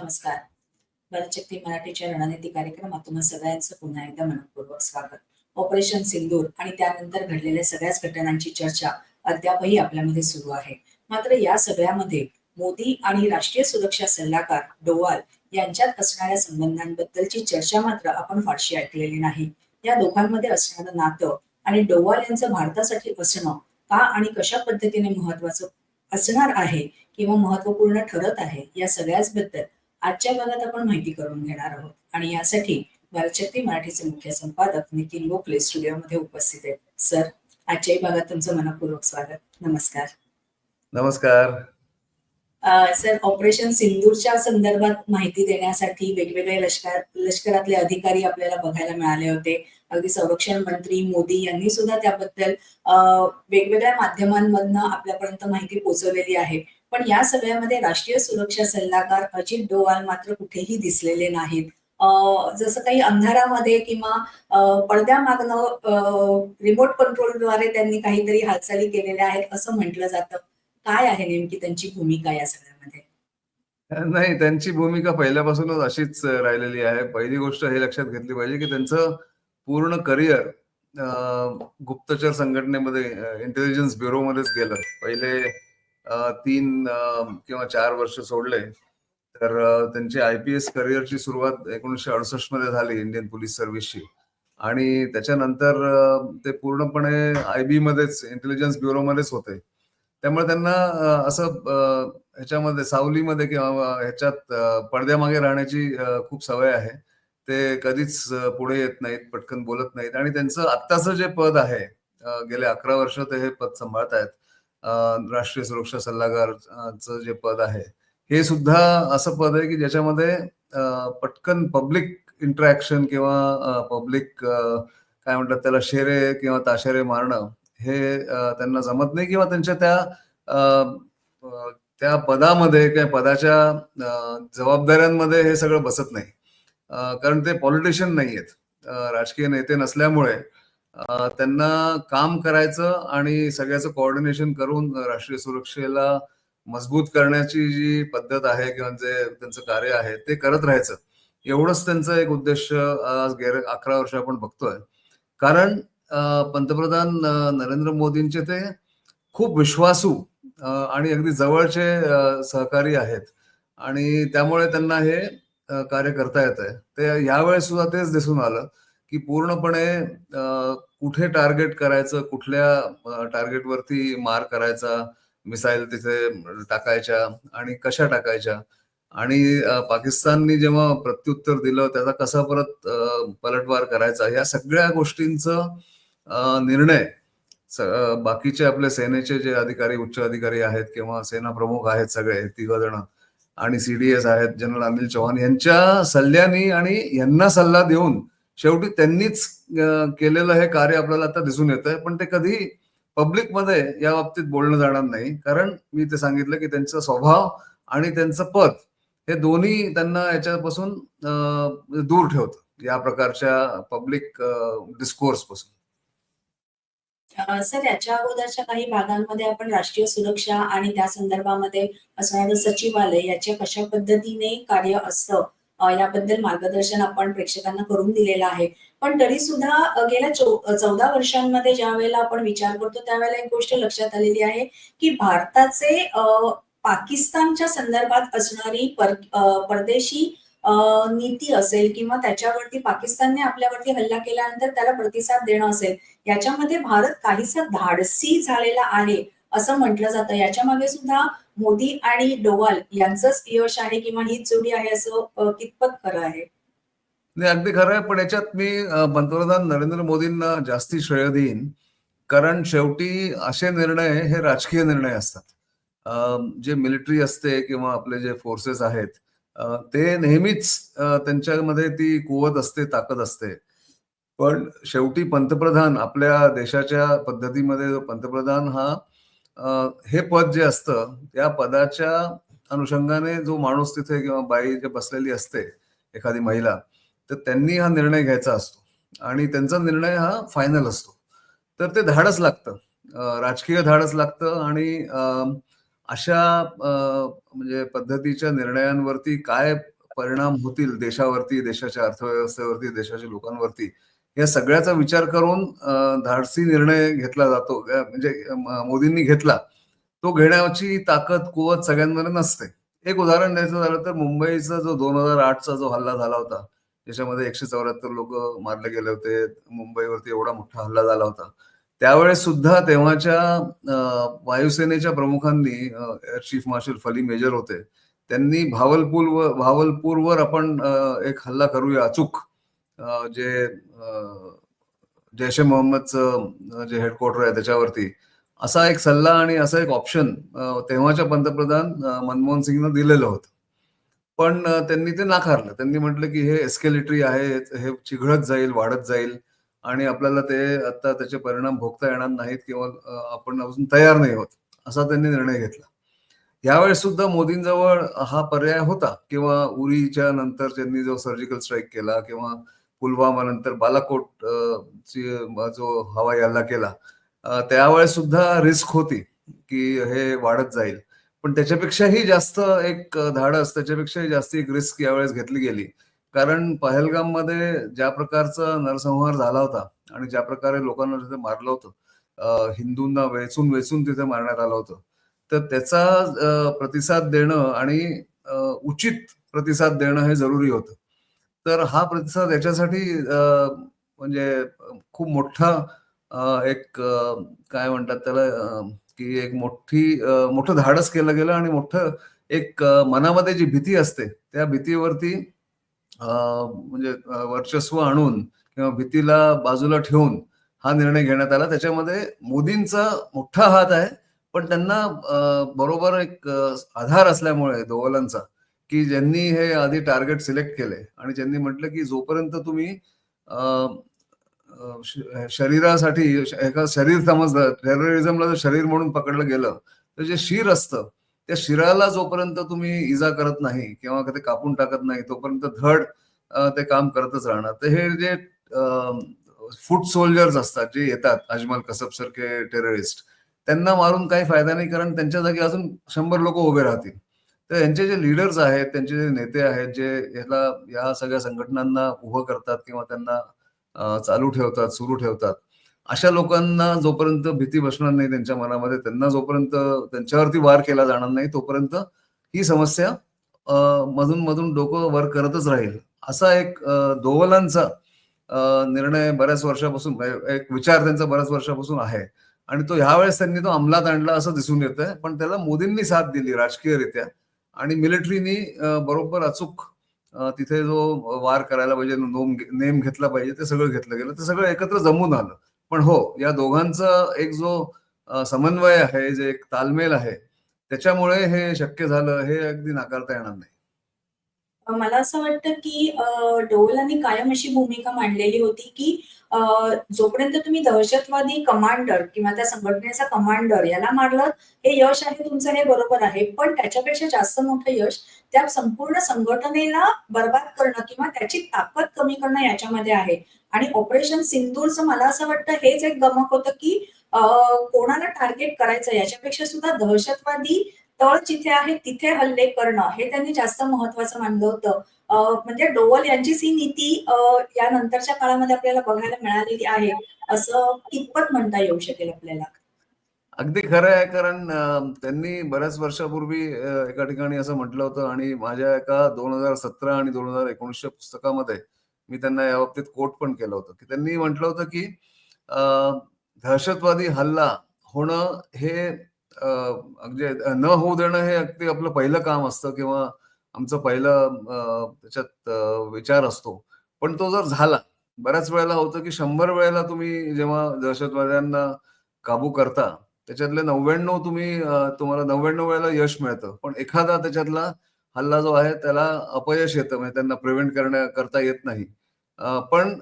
नमस्कार. बलशक्ती मराठीच्या रणनीती कार्यक्रमात तुम्हा सगळ्यांचं पुन्हा एकदा मनपूर्वक स्वागत. ऑपरेशन सिंदूर आणि त्यानंतर घडलेल्या सगळ्याच घटनांची चर्चा अद्यापही आपल्यामध्ये सुरू आहे. मात्र या सगळ्यामध्ये मोदी आणि राष्ट्रीय सुरक्षा सल्लागार डोवाल यांच्यात असणाऱ्या संबंधांबद्दलची चर्चा मात्र आपण फारशी ऐकलेली नाही. या दोघांमध्ये असणारं नातं आणि डोवाल यांचं भारतासाठी असणं का आणि कशा पद्धतीने महत्वाचं असणार आहे किंवा महत्त्वपूर्ण ठरत आहे या सगळ्याच बद्दल आजच्या भागात आपण माहिती करून घेणार आहोत. आणि यासाठी भारतशक्ती मराठीचे मुख्य संपादक नितीन गोखले स्टुडिओमध्ये उपस्थित आहेत. सर आजच्याही भागात तुमचं मनपूर्वक स्वागत. नमस्कार. नमस्कार. सर ऑपरेशन सिंदूरच्या संदर्भात माहिती देण्यासाठी वेगवेगळे लष्कर लष्करातले अधिकारी आपल्याला बघायला मिळाले होते. अगदी संरक्षण मंत्री मोदी यांनी सुद्धा त्याबद्दल वेगवेगळ्या माध्यमांमधनं आपल्यापर्यंत माहिती पोहोचवलेली आहे. पण या सगळ्यामध्ये राष्ट्रीय सुरक्षा सल्लागार अजित डोवाल मात्र कुठेही दिसलेले नाहीत. जसं काही अंधारामध्ये किंवा अं, पडद्यामागनं रिमोट कंट्रोलद्वारे त्यांनी काहीतरी हालचाली केलेल्या आहेत असं म्हटलं जातं. काय आहे नेमकी त्यांची भूमिका या सगळ्यामध्ये? नाही त्यांची भूमिका पहिल्यापासूनच अशीच राहिलेली आहे. पहिली गोष्ट हे लक्षात घेतली पाहिजे की त्यांचं पूर्ण करिअर गुप्तचर संघटनेमध्ये इंटेलिजन्स ब्युरोमध्येच गेलं. पहिले तीन किंवा चार वर्ष सोडले तर त्यांची आय पी एस करिअरची सुरुवात एकोणीसशे अडुसष्टमध्ये झाली इंडियन पोलीस सर्व्हिसची. आणि त्याच्यानंतर ते पूर्णपणे आय बी मध्येच इंटेलिजन्स ब्युरो मध्येच होते. त्यामुळे त्यांना असं ह्याच्यामध्ये सावलीमध्ये किंवा ह्याच्यात पडद्यामागे राहण्याची खूप सवय आहे. ते कधीच पुढे येत नाहीत पटकन बोलत नाहीत. आणि त्यांचं आत्ताचं जे पद आहे गेले अकरा वर्ष ते हे पद सांभाळत आहेत राष्ट्रीय सुरक्षा सल्लागारचं जे पद आहे हे सुद्धा असं पद आहे की ज्याच्यामध्ये पटकन पब्लिक इंटरॅक्शन किंवा पब्लिक काय म्हणतात त्याला शेरे किंवा ताशेरे मारणं हे त्यांना जमत नाही किंवा त्यांच्या त्या त्या पदामध्ये किंवा पदाच्या जबाबदाऱ्यांमध्ये हे सगळं बसत नाही. कारण ते पॉलिटिशियन नाही आहेत राजकीय नेते नसल्यामुळे त्यांना काम करायचं आणि सगळ्याचं कोऑर्डिनेशन करून राष्ट्रीय सुरक्षेला मजबूत करण्याची जी पद्धत आहे किंवा जे त्यांचं कार्य आहे ते करत राहायचं. एवढंच त्यांचा एक उद्देश आज गेल्या अकरा वर्ष आपण बघतोय. कारण पंतप्रधान नरेंद्र मोदींचे ते खूप विश्वासू आणि अगदी जवळचे सहकारी आहेत. आणि त्यामुळे त्यांना हे कार्य करता येत आहे ते यावेळेस सुद्धा तेच दिसून आलं. की पूर्णपणे कुठे टार्गेट करायचं कुठल्या टार्गेटवरती मार करायचा मिसाईल तिथे टाकायच्या आणि कशा टाकायच्या? आणि पाकिस्ताननी जेव्हा प्रत्युत्तर दिलं त्याचा कसा परत पलटवार करायचा? या सगळ्या गोष्टींचं निर्णय बाकीचे आपले सेनेचे जे अधिकारी उच्च अधिकारी आहेत किंवा सेना प्रमुख आहेत सगळे तिघ जण आणि सीडीएस आहेत जनरल अनिल चौहान यांच्या सल्ल्यानी आणि यांना सल्ला देऊन शेवटी त्यांनीच केलेलं हे कार्य आपल्याला आता दिसून येत आहे पण ते कधी पब्लिकमध्ये या बाबतीत बोलणं जाणार नाही. कारण मी ते सांगितलं की त्यांचा स्वभाव आणि त्यांचं पद हे दोन्ही त्यांना याच्यापासून दूर ठेवतं या प्रकारच्या पब्लिक डिस्कोर्सपासून. सर याच्या अगोदरच्या काही भागांमध्ये आपण राष्ट्रीय सुरक्षा आणि त्या संदर्भामध्ये असणारं सचिवालय याच्या कशा पद्धतीने कार्य असतं याबद्दल मार्गदर्शन आपण प्रेक्षकांना करून दिलेलं आहे. पण तरी सुद्धा गेल्या चौ- चौदा वर्षांमध्ये ज्या वेळेला आपण विचार करतो त्यावेळेला एक गोष्ट लक्षात आलेली आहे की भारताचे पाकिस्तानच्या संदर्भात असणारी पर परदेशी नीती असेल किंवा त्याच्यावरती पाकिस्तानने आपल्यावरती हल्ला केल्यानंतर त्याला प्रतिसाद देणं असेल याच्यामध्ये भारत काहीसा धाडसी झालेला आहे. असं म्हटलं जातं. याच्या मागे सुद्धा मोदी आणि डोवाल यांचंच यश आहे किंवा हीच जोडी आहे असं कितपत खरं आहे? नाही अगदी खरं आहे. पण याच्यात मी पंतप्रधान नरेंद्र मोदींना जास्ती श्रेय देईन. कारण शेवटी असे निर्णय हे राजकीय निर्णय असतात. जे मिलिटरी असते किंवा आपले जे फोर्सेस आहेत ते नेहमीच त्यांच्यामध्ये ती कुवत असते ताकद असते. पण शेवटी पंतप्रधान आपल्या देशाच्या पद्धतीमध्ये पंतप्रधान हा हे पद जे असतं त्या पदाच्या अनुषंगाने जो माणूस तिथे किंवा बाई जे बसलेली असते एखादी महिला तर त्यांनी हा निर्णय घ्यायचा असतो. आणि त्यांचा निर्णय हा फायनल असतो. तर ते धाडस लागतं. राजकीय धाडस लागतं आणि अं, अशा म्हणजे पद्धतीच्या निर्णयांवरती काय परिणाम होतील देशावरती देशाच्या अर्थव्यवस्थेवरती देशाच्या लोकांवरती या सगळ्याचा विचार करून धाडसी निर्णय घेतला जातो. म्हणजे मोदींनी घेतला. तो घेण्याची ताकद कुवत सगळ्यांमध्ये नसते. एक उदाहरण द्यायचं झालं तर मुंबईचा जो दोन हजार आठचा जो हल्ला झाला होता ज्याच्यामध्ये एकशे चौऱ्याहत्तर लोक मारले गेले होते मुंबईवरती एवढा मोठा हल्ला झाला होता. त्यावेळेस सुद्धा तेव्हाच्या वायुसेनेच्या प्रमुखांनी air chief marshal Fali Major होते. त्यांनी भावलपूर भावलपूरवर आपण एक हल्ला करूया अचूक. जे जैश ए मोहम्मदचं जे हेडक्वार्टर आहे त्याच्यावरती असा एक सल्ला आणि असं एक ऑप्शन तेव्हाच्या पंतप्रधान मनमोहन सिंगनं दिलेलं होतं. पण त्यांनी ते नाकारलं. त्यांनी म्हटलं की हे एस्केलेटरी आहे हे चिघळत जाईल वाढत जाईल आणि आपल्याला ते आता त्याचे परिणाम भोगता येणार नाहीत किंवा आपण अजून तयार नाही होत असा त्यांनी निर्णय घेतला. यावेळेस सुद्धा मोदींजवळ हा पर्याय होता किंवा उरीच्या नंतर त्यांनी जो सर्जिकल स्ट्राईक केला किंवा पुलवामा नंतर बालाकोट ची जो हवाई हल्ला केला त्यावेळेस सुद्धा रिस्क होती की हे वाढत जाईल. पण त्याच्यापेक्षाही जास्त एक धाडस त्याच्यापेक्षाही जास्त एक रिस्क यावेळेस घेतली गेली. कारण पहलगाममध्ये ज्या प्रकारचा नरसंहार झाला होता आणि ज्या प्रकारे लोकांना तिथे मारलं होतं हिंदूंना वेचून वेचून तिथे मारण्यात आलं होतं तर त्याचा प्रतिसाद देणं आणि उचित प्रतिसाद देणं हे जरुरी होतं. तर हा प्रतिसाद याच्यासाठी म्हणजे खूप मोठा एक काय म्हणतात त्याला की एक मोठी मोठं धाडस केलं गेलं आणि मोठं एक मनामध्ये जी भीती असते त्या भीतीवरती म्हणजे वर्चस्व आणून किंवा भीतीला बाजूला ठेवून हा निर्णय घेण्यात आला. त्याच्यामध्ये मोदींचा मोठा हात आहे पण त्यांना बरोबर एक आधार असल्यामुळे दोवलांचा की ज्यांनी हे आधी टार्गेट सिलेक्ट केले आणि ज्यांनी म्हटलं की जोपर्यंत तुम्ही शरीरासाठी एका शरीर समजलं टेररिझमला जर शरीर म्हणून पकडलं गेलं तर जे शिर असतं त्या शिराला जोपर्यंत तुम्ही इजा करत नाही किंवा ते कापून टाकत नाही तोपर्यंत धड ते काम करतच राहणार. तर हे जे फूट सोल्जर्स असतात जे येतात अजमल कसब सारखे टेररिस्ट त्यांना मारून काही फायदा नाही कारण त्यांच्या जागी अजून शंभर लोक उभे राहतील. तर यांचे जे लीडर्स आहेत त्यांचे जे नेते आहेत जे ह्याला या सगळ्या संघटनांना उभं करतात किंवा त्यांना चालू ठेवतात सुरू ठेवतात अशा लोकांना जोपर्यंत भीती बसणार नाही त्यांच्या मनामध्ये त्यांना जोपर्यंत त्यांच्यावरती वार केला जाणार नाही तोपर्यंत ही समस्या मधून मधून डोकं वर करतच राहील. असा एक दोवलांचा निर्णय बऱ्याच वर्षापासून एक विचार त्यांचा बऱ्याच वर्षापासून आहे. आणि तो ह्यावेळेस त्यांनी तो अंमलात आणला असं दिसून येत आहे पण त्याला मोदींनी साथ दिली राजकीयरित्या. आणि मिलिटरीनी बरोबर अचूक तिथे जो वार करायला पाहिजे नोम नेम घेतला पाहिजे ते सगळं घेतलं गेलं. ते सगळं एकत्र जमून आलं. पण हो या दोघांचा एक जो समन्वय आहे जे एक तालमेल आहे त्याच्यामुळे हे शक्य झालं हे अगदी नाकारता येणार नाही. मला असं वाटतं की अ, डोवलांनी कायम अशी भूमिका मांडलेली होती की जोपर्यंत तुम्ही दहशतवादी कमांडर किंवा त्या संघटनेचा कमांडर याला मारलं हे यश आहे तुमचं हे बरोबर आहे. पण त्याच्यापेक्षा जास्त मोठं यश त्या संपूर्ण संघटनेला बरबाद करणं किंवा त्याची ताकद कमी करणं याच्यामध्ये आहे. आणि ऑपरेशन सिंदूरचं मला असं वाटतं हेच एक गमक होतं की कोणाला टार्गेट करायचं याच्यापेक्षा सुद्धा दहशतवादी तळ जिथे आहे तिथे हल्ले करणं हे त्यांनी जास्त महत्वाचं मानलं होतं. म्हणजे डोवल यांचीच ही नीती यानंतरच्या या नंतरच्या काळामध्ये आपल्याला बघायला मिळालेली आहे असं कितपत म्हणता येऊ शकेल आपल्याला. अगदी खरं आहे कारण त्यांनी बऱ्याच वर्षापूर्वी एका ठिकाणी असं म्हटलं होतं आणि माझ्या एका दोन हजार सतरा आणि दोन हजार एकोणीसच्या पुस्तकामध्ये मी त्यांना या बाबतीत कोट पण केलं होतं. की त्यांनी म्हटलं होतं की दहशतवादी हल्ला होणं हे म्हणजे न होऊ देणं हे अगदी आपलं पहिलं काम असतं किंवा आमचं पहिलं त्याच्यात विचार असतो. पण तो जर झाला बऱ्याच वेळेला होतं की शंभर वेळेला तुम्ही जेव्हा दहशतवाद्यांना काबू करता त्याच्यातले नव्याण्णव तुम्ही तुम्हाला नव्याण्णव वेळेला यश मिळतं. पण एखादा त्याच्यातला हल्ला जो आहे त्याला अपयश येतं म्हणजे त्यांना प्रिव्हेंट करण्या करता येत नाही. पण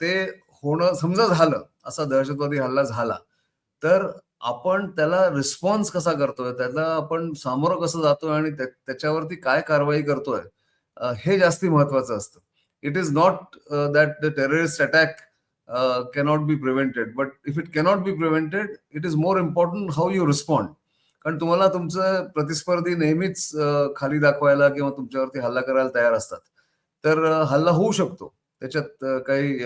ते होणं समजा झालं असा दहशतवादी हल्ला झाला तर आपण त्याला रिस्पॉन्स कसा करतोय? त्याला आपण सामोरं कसं जातोय आणि त्याच्यावरती काय कारवाई करतोय? हे जास्ती महत्वाचं असतं. It is not that the terrorist attack cannot be prevented but if it cannot be prevented it is more important how you respond कारण तुम्हाला तुमचं प्रतिस्पर्धी नेहमीच खाली दाखवायला किंवा तुमच्यावरती हल्ला करायला तयार असतात. तर हल्ला होऊ शकतो. त्याच्यात काही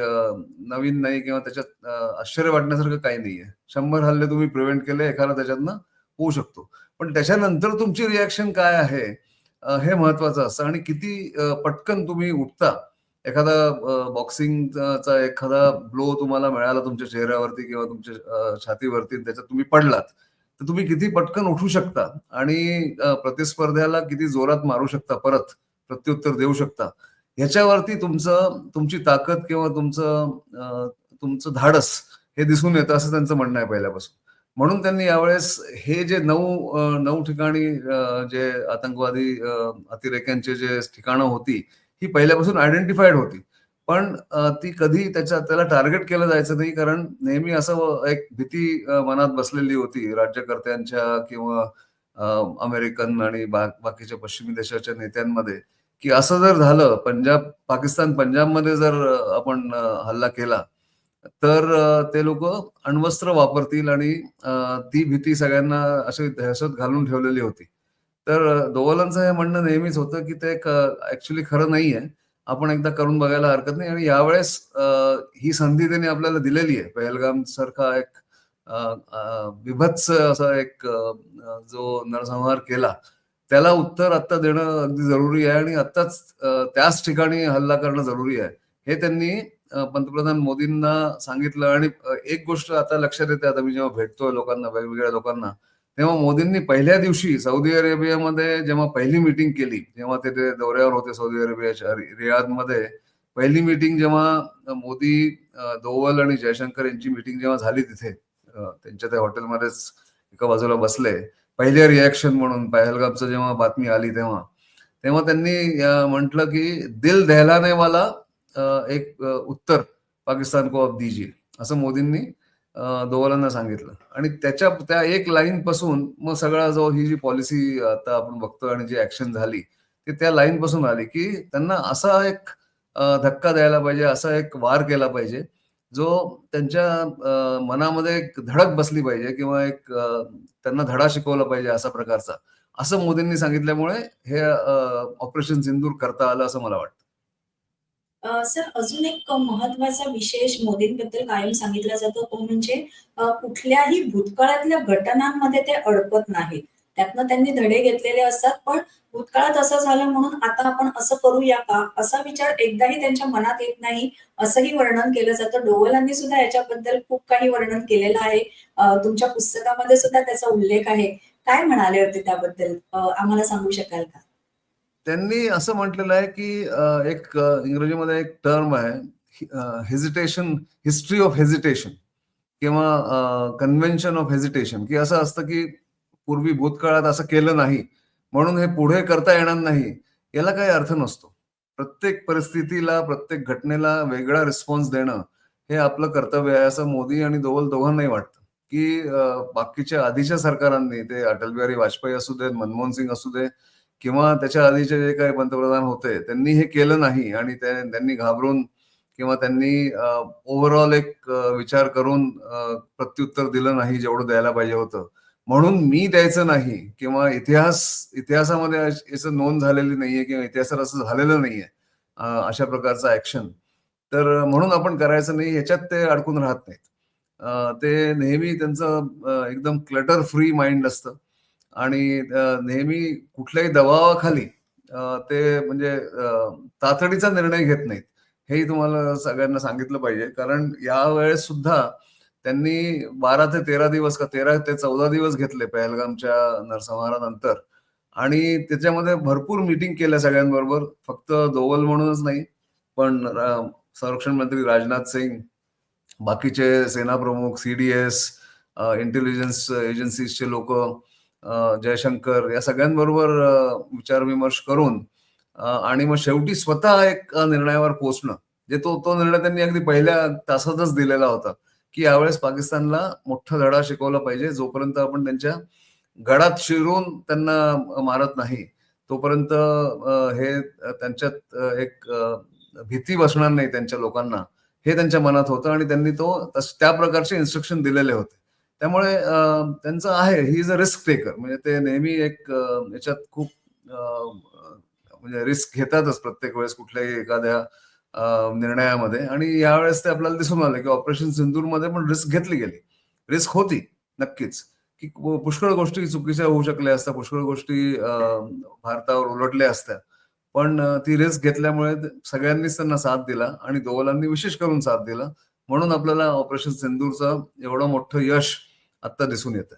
नवीन नाही किंवा त्याच्यात आश्चर्य वाटण्यासारखं काही नाहीये. शंभर हल्ले तुम्ही प्रिव्हेंट केले एखादा त्याच्यातनं होऊ शकतो. पण त्याच्यानंतर तुमची रिॲक्शन काय आहे? हे महत्वाचं असतं. आणि किती पटकन तुम्ही उठता? एखादा बॉक्सिंगचा एखादा ब्लो तुम्हाला मिळाला तुमच्या चेहऱ्यावरती किंवा तुमच्या छातीवरती त्याच्यात तुम्ही पडलात तर तुम्ही किती पटकन उठू शकता? आणि प्रतिस्पर्ध्याला किती जोरात मारू शकता? परत प्रत्युत्तर देऊ शकता? याच्यावरती तुमचं तुमची ताकद किंवा तुमचं तुमचं धाडस हे दिसून येतं असं त्यांचं म्हणणं आहे पहिल्यापासून. म्हणून त्यांनी यावेळेस हे जे नऊ नऊ ठिकाणी जे आतंकवादी अतिरेक्यांचे जे ठिकाणं होती ही पहिल्यापासून आयडेंटिफाईड होती. पण ती कधी त्याच्या त्याला टार्गेट केलं जायचं नाही कारण नेहमी असं एक भीती मनात बसलेली होती राज्यकर्त्यांच्या किंवा अमेरिकन आणि बा- बाकीच्या पश्चिमी देशाच्या नेत्यांमध्ये की असं जर झालं पंजाब पाकिस्तान पंजाबमध्ये जर आपण हल्ला केला तर ते लोक अण्वस्त्र वापरतील आणि ती भीती सगळ्यांना अशी दहशत घालून ठेवलेली होती. तर दोवलांचं हे म्हणणं नेहमीच होतं की ते ऍक्च्युली खरं नाहीये आपण एकदा करून बघायला हरकत नाही आणि यावेळेस ही संधी त्यांनी आपल्याला दिलेली आहे. पहलगाम सारखा एक बिभत्स असा एक जो नरसंहार केला त्याला उत्तर आता देणं अगदी जरुरी आहे आणि आत्ताच त्याच ठिकाणी हल्ला करणं जरुरी आहे. हे त्यांनी पंतप्रधान मोदींना सांगितलं आणि एक गोष्ट आता लक्षात येते आता मी जेव्हा भेटतोय लोकांना वेगवेगळ्या लोकांना तेव्हा मोदींनी पहिल्या दिवशी सौदी अरेबियामध्ये जेव्हा पहिली मिटिंग केली जेव्हा ते दौऱ्यावर होते सौदी अरेबियाच्या रियादमध्ये पहिली मिटिंग जेव्हा मोदी दोवल आणि जयशंकर यांची मिटिंग जेव्हा झाली तिथे त्यांच्या त्या हॉटेलमध्येच एका बाजूला बसले पहिले रिॲक्शन म्हणून पहलगामचं जेव्हा बातमी आली तेव्हा तेव्हा त्यांनी म्हटलं की दिल दहलाने वाला एक उत्तर पाकिस्तान को अब दीजिए. असं मोदींनी दोवालांना दोवलांना सांगितलं. आणि त्याच्या त्या एक लाईन पासून मग सगळा जो ही जी पॉलिसी आता आपण बघतोय आणि जी ऍक्शन झाली ती त्या लाईन पासून आली की त्यांना असा एक धक्का द्यायला पाहिजे असा एक वार केला पाहिजे जो त्यांच्या मनामध्ये एक धडक बसली पाहिजे किंवा एक त्यांना धडा शिकवला पाहिजे असा प्रकारचा. असं मोदींनी सांगितल्यामुळे हे ऑपरेशन सिंदूर करता आलं असं मला वाटतं. सर अजून एक महत्त्वाचा विशेष मोदींबद्दल कायम सांगितला जातो तो म्हणजे कुठल्याही भूतकाळातल्या घटनांमध्ये ते अडकत नाहीत. त्यातनं त्यांनी धडे घेतलेले असतात. पण भूतकाळात असं झालं म्हणून आता आपण असं करूया का? असा विचार एकदाही त्यांच्या मनात येत नाही. असंही वर्णन केलं जातं. डोवलांनी सुद्धा याच्याबद्दल खूप काही वर्णन केलेलं आहे. तुमच्या पुस्तकामध्ये सुद्धा त्याचा उल्लेख आहे. काय म्हणाले होते त्याबद्दल? आम्हाला सांगू शकाल का? त्यांनी असं म्हटलेलं आहे की एक इंग्रजीमध्ये एक टर्म आहे. हेजिटेशन हिस्ट्री ऑफ हेजिटेशन किंवा कन्व्हेन्शन ऑफ हेजिटेशन की असं असतं की पूर्वी भूतकाळात असं केलं नाही म्हणून हे पुढे करता येणार नाही याला काही अर्थ नसतो. प्रत्येक परिस्थितीला प्रत्येक घटनेला वेगळा रिस्पॉन्स देणं हे आपलं कर्तव्य आहे असं मोदी आणि दोवल दोघांनाही वाटतं. की बाकीच्या आधीच्या सरकारांनी ते अटल बिहारी वाजपेयी असू देत मनमोहन सिंग असू दे किंवा त्याच्या आधीचे जे काही पंतप्रधान होते त्यांनी हे केलं नाही आणि त्यांनी घाबरून किंवा त्यांनी ओव्हरऑल एक विचार करून प्रत्युत्तर दिलं नाही जेवढं द्यायला पाहिजे होतं. म्हणून मी द्यायचं नाही किंवा इतिहास इतिहासामध्ये याचं नोंद झालेली नाहीये किंवा इतिहासात असं झालेलं नाहीये अशा प्रकारचं ऍक्शन तर म्हणून आपण करायचं नाही याच्यात ते अडकून राहत नाहीत. ते नेहमी त्यांचं एकदम क्लटर फ्री माइंड असतं. आणि नेहमी कुठल्याही दबावाखाली ते म्हणजे तातडीचा निर्णय घेत नाहीत. हेही तुम्हाला सगळ्यांना सांगितलं पाहिजे. कारण यावेळेस सुद्धा त्यांनी बारा ते तेरा दिवस का तेरा ते चौदा दिवस घेतले पहलगामच्या नरसंहारानंतर. आणि त्याच्यामध्ये भरपूर मिटिंग केल्या सगळ्यांबरोबर. फक्त दोवल म्हणूनच नाही पण संरक्षण मंत्री राजनाथ सिंग बाकीचे सेना प्रमुख सीडीएस इंटेलिजन्स एजन्सीजचे लोक जयशंकर या सगळ्यांबरोबर विचारविमर्श करून आणि मग शेवटी स्वतः एक निर्णयावर पोहोचणं. जे तो तो निर्णय त्यांनी अगदी पहिल्या तासातच दिलेला होता. की यावेळेस पाकिस्तानला मोठा धडा शिकवला पाहिजे. जोपर्यंत आपण त्यांच्या गडात शिरून त्यांना मारत नाही तोपर्यंत हे त्यांच्यात एक भीती बसणार नाही त्यांच्या लोकांना. हे त्यांच्या मनात होतं आणि त्यांनी तो त्या प्रकारचे इन्स्ट्रक्शन दिलेले होते. त्यामुळे त्यांचं आहे he is a risk taker म्हणजे ते नेहमी एक याच्यात खूप म्हणजे रिस्क घेतातच प्रत्येक वेळेस कुठल्याही एखाद्या निर्णयामध्ये आणि यावेळेस ते आपल्याला दिसून आलं की ऑपरेशन सिंदूरमध्ये पण रिस्क घेतली गेली. रिस्क होती नक्कीच. की पुष्कळ गोष्टी चुकीच्या होऊ शकल्या असत्या पुष्कळ गोष्टी भारतावर उलटल्या असत्या. पण ती रिस्क घेतल्यामुळे सगळ्यांनीच त्यांना साथ दिला आणि दोवलांनी विशेष करून साथ दिला. म्हणून आपल्याला ऑपरेशन सिंदूरचं एवढं मोठं यश आता दिसून येतं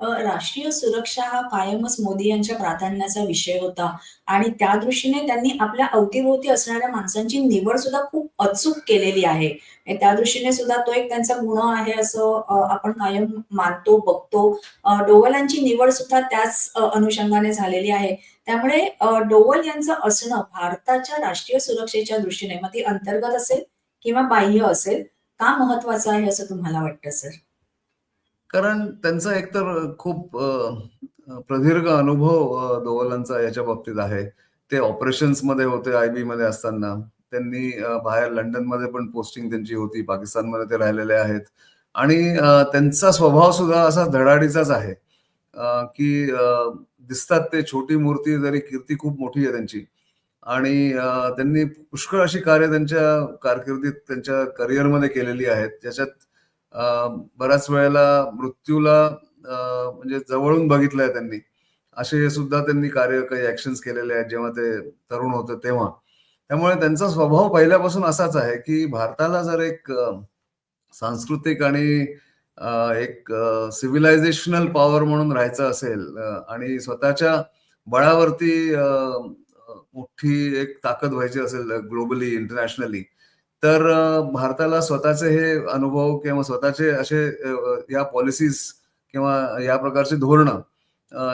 राष्ट्रीय सुरक्षा हा कायमच मोदी यांच्या प्राधान्याचा विषय होता. आणि त्या दृष्टीने त्यांनी आपल्या अवतीभोवती असणाऱ्या माणसांची निवड सुद्धा खूप अचूक केलेली आहे. त्या दृष्टीने सुद्धा तो एक त्यांचा गुण आहे असं आपण कायम मानतो बघतो. डोवलांची निवड सुद्धा त्याच अनुषंगाने झालेली आहे. त्यामुळे डोवल यांचं असणं भारताच्या राष्ट्रीय सुरक्षेच्या दृष्टीने मग ती अंतर्गत असेल किंवा बाह्य असेल का महत्वाचं आहे असं तुम्हाला वाटतं सर? कारण त्यांचा एकतर खूप प्रदीर्घ अनुभव दोवलांचा याच्या बाबतीत आहे. ते ऑपरेशन्समध्ये होते आय बी मध्ये असताना. त्यांनी बाहेर लंडनमध्ये पण पोस्टिंग त्यांची होती पाकिस्तानमध्ये ते राहिलेले आहेत. आणि त्यांचा स्वभाव सुद्धा असा धडाडीचाच आहे की दिसतात ते छोटी मूर्ती जरी कीर्ती खूप मोठी आहे त्यांची. आणि त्यांनी पुष्कळ अशी कार्य त्यांच्या कारकिर्दीत त्यांच्या करिअरमध्ये केलेली आहेत ज्याच्यात बऱ्याच वेळेला मृत्यूला म्हणजे जवळून बघितलंय त्यांनी. असे सुद्धा त्यांनी कार्य काही ऍक्शन्स केलेले आहेत जेव्हा ते तरुण होते तेव्हा. त्यामुळे त्यांचा स्वभाव पहिल्यापासून असाच आहे की भारताला जर एक सांस्कृतिक आणि एक सिव्हिलायझेशनल पॉवर म्हणून राहायचं असेल आणि स्वतःच्या बळावरती मोठी एक ताकद व्हायची असेल ग्लोबली इंटरनॅशनली तर भारताला स्वतःचे हे अनुभव किंवा स्वतःचे असे या पॉलिसीज किंवा या प्रकारची धोरणं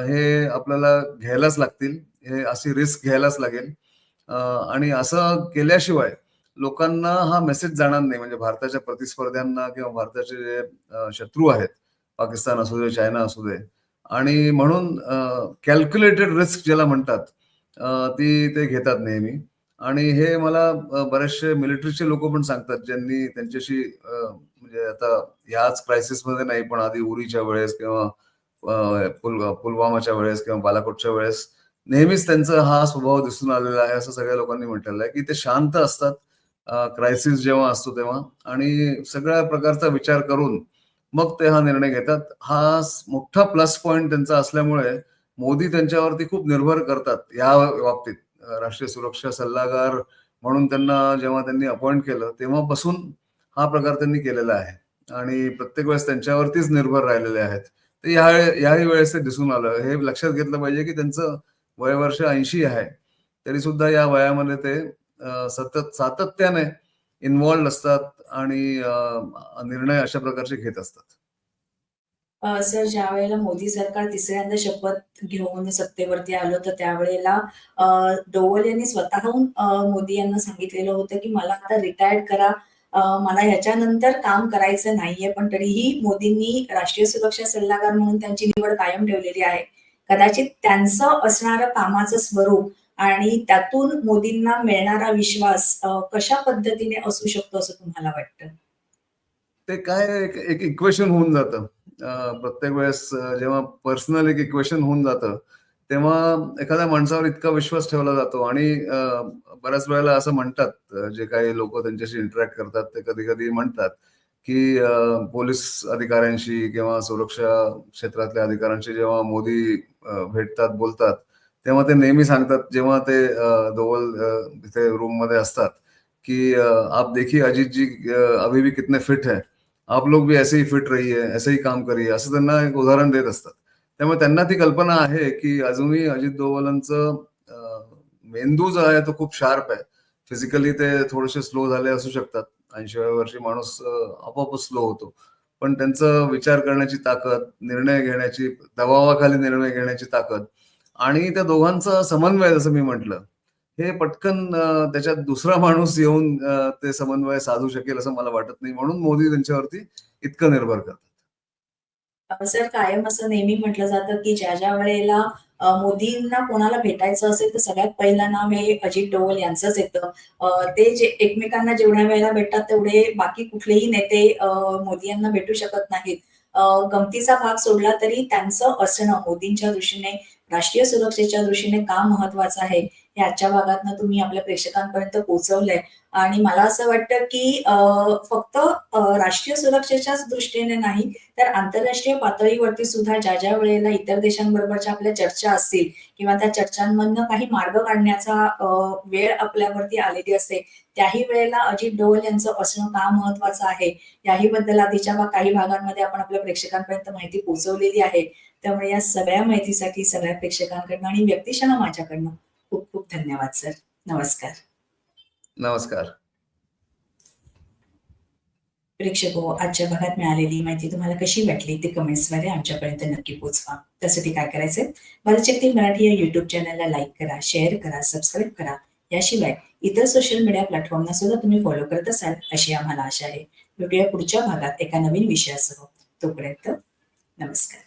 हे आपल्याला घ्यायलाच लागतील. हे अशी रिस्क घ्यायलाच लागेल. आणि असं केल्याशिवाय लोकांना हा मेसेज जाणार नाही. म्हणजे भारताच्या प्रतिस्पर्ध्यांना किंवा भारताचे जे शत्रू आहेत पाकिस्तान असू दे चायना असू दे आणि म्हणून कॅल्क्युलेटेड रिस्क ज्याला म्हणतात ती ते घेतात नेहमी. आणि हे मला बरेचसे मिलिटरीचे लोक पण सांगतात ज्यांनी त्यांच्याशी म्हणजे आता याच क्रायसिसमध्ये नाही पण आधी उरीच्या वेळेस किंवा पुल पुलवामाच्या वेळेस किंवा बालाकोटच्या वेळेस नेहमीच त्यांचा हा स्वभाव दिसून आलेला आहे असं सगळ्या लोकांनी म्हटलेलं आहे की ते शांत असतात क्रायसिस जेव्हा असतो तेव्हा. आणि सगळ्या प्रकारचा विचार करून मग ते हा निर्णय घेतात. हा मोठा प्लस पॉइंट त्यांचा असल्यामुळे मोदी त्यांच्यावरती खूप निर्भर करतात या बाबतीत. राष्ट्रीय सुरक्षा सल्लागार म्हणून त्यांना जेव्हा त्यांनी अपॉइंट केलं तेव्हापासून हा प्रकार त्यांनी केलेला आहे. आणि प्रत्येक वेळेस त्यांच्यावरतीच निर्भर राहिलेले आहेत. तर या याही वेळेस ते दिसून आलं. हे लक्षात घेतलं पाहिजे की त्यांचं वयवर्ष ऐंशी आहे. तरी सुद्धा या वयामध्ये ते सतत सातत्याने इन्व्हॉल्ड असतात आणि निर्णय अशा प्रकारचे घेत असतात. सर ज्यावेळेला मोदी सरकार तिसऱ्यांदा शपथ घेऊन सत्तेवरती आलं तर त्यावेळेला डोवल यांनी स्वतःहून मोदी यांना सांगितलेलं होतं की मला आता रिटायर्ड करा. मला ह्याच्यानंतर काम करायचं नाहीये पण तरीही मोदींनी राष्ट्रीय सुरक्षा सल्लागार म्हणून त्यांची निवड कायम ठेवलेली आहे. कदाचित त्यांचं असणारं कामाचं स्वरूप आणि त्यातून मोदींना मिळणारा विश्वास कशा पद्धतीने असू शकतो असं तुम्हाला वाटतं? ते काय एक इक्वेशन होऊन जातं. प्रत्येक वेळेस जेव्हा पर्सनल एक इक्वेशन होऊन जातं तेव्हा एखाद्या माणसावर इतका विश्वास ठेवला जातो. आणि बऱ्याच वेळेला असं म्हणतात जे काही लोक त्यांच्याशी इंटरॅक्ट करतात ते कधी कधी म्हणतात की पोलीस अधिकाऱ्यांशी किंवा सुरक्षा क्षेत्रातल्या अधिकाऱ्यांशी जेव्हा मोदी भेटतात बोलतात तेव्हा ते नेहमी सांगतात जेव्हा ते दोवल तिथे रूममध्ये असतात की आप देखिए अजित जी अभी भी कितने फिट है? आप लोक भी ऐसे ही फिट रहीये ऐसे ही काम करिये असं त्यांना एक उदाहरण देत असतात. त्यामुळे त्यांना ती कल्पना आहे की अजूनही अजित दोवलांचं मेंदू जो आहे तो खूप शार्प आहे. फिजिकली ते थोडेसे स्लो झाले असू शकतात. ऐंशी वर्षी माणूस आपोआप स्लो होतो. पण त्यांचं विचार करण्याची ताकद निर्णय घेण्याची दबावाखाली निर्णय घेण्याची ताकद आणि त्या दोघांचा समन्वय जसं मी म्हटलं हे पटकन त्याच्यात दुसरा माणूस येऊन ते समन्वय साधू शकेल असं मला वाटत नाही. म्हणून मोदी त्यांच्यावरती इतकं निर्भर करतात. सर कायम असं नेहमी म्हटलं जातं की ज्या ज्या वेळेला मोदींना कोणाला भेटायचं असेल तर सगळ्यात पहिलं नाव हे अजित डोवल यांचंच येतं. ते जे एकमेकांना जेवढ्या वेळेला भेटतात तेवढे बाकी कुठलेही नेते मोदी यांना भेटू शकत नाहीत. गमतीचा भाग सोडला तरी त्यांचं असणं मोदींच्या दृष्टीने राष्ट्रीय सुरक्षेच्या दृष्टीने का महत्वाचं आहे? हे आजच्या भागातनं तुम्ही आपल्या प्रेक्षकांपर्यंत पोहोचवलंय. आणि मला असं वाटतं की फक्त राष्ट्रीय सुरक्षेच्याच दृष्टीने नाही तर आंतरराष्ट्रीय पातळीवरती सुद्धा ज्या ज्या वेळेला इतर देशांबरोबरच्या आपल्या चर्चा असतील किंवा त्या चर्चांमधनं काही मार्ग काढण्याचा वेळ आपल्यावरती आलेली असते त्याही वेळेला अजित डोवल यांचं असणं का महत्वाचं आहे? याही बद्दल आधीच्या काही भागांमध्ये आपण आपल्या प्रेक्षकांपर्यंत माहिती पोहोचवलेली आहे. त्यामुळे या सगळ्या माहितीसाठी सगळ्या प्रेक्षकांकडनं आणि व्यक्तिशः माझ्याकडनं खूप खूप धन्यवाद सर. नमस्कार. नमस्कार. प्रेक्षको आजच्या भागात मिळालेली माहिती तुम्हाला कशी वाटली ते कमेंट्सद्वारे आमच्यापर्यंत नक्की पोहोचवा त्यासाठी काय करायचंय? भारतशक्ती मराठी या युट्यूब चॅनलला लाईक करा शेअर करा सबस्क्राईब करा. याशिवाय इतर सोशल मीडिया प्लॅटफॉर्मना सुद्धा तुम्ही फॉलो करत असाल अशी आम्हाला आशा आहे. भेटूया पुढच्या भागात एका नवीन विषयासह. तोपर्यंत नमस्कार.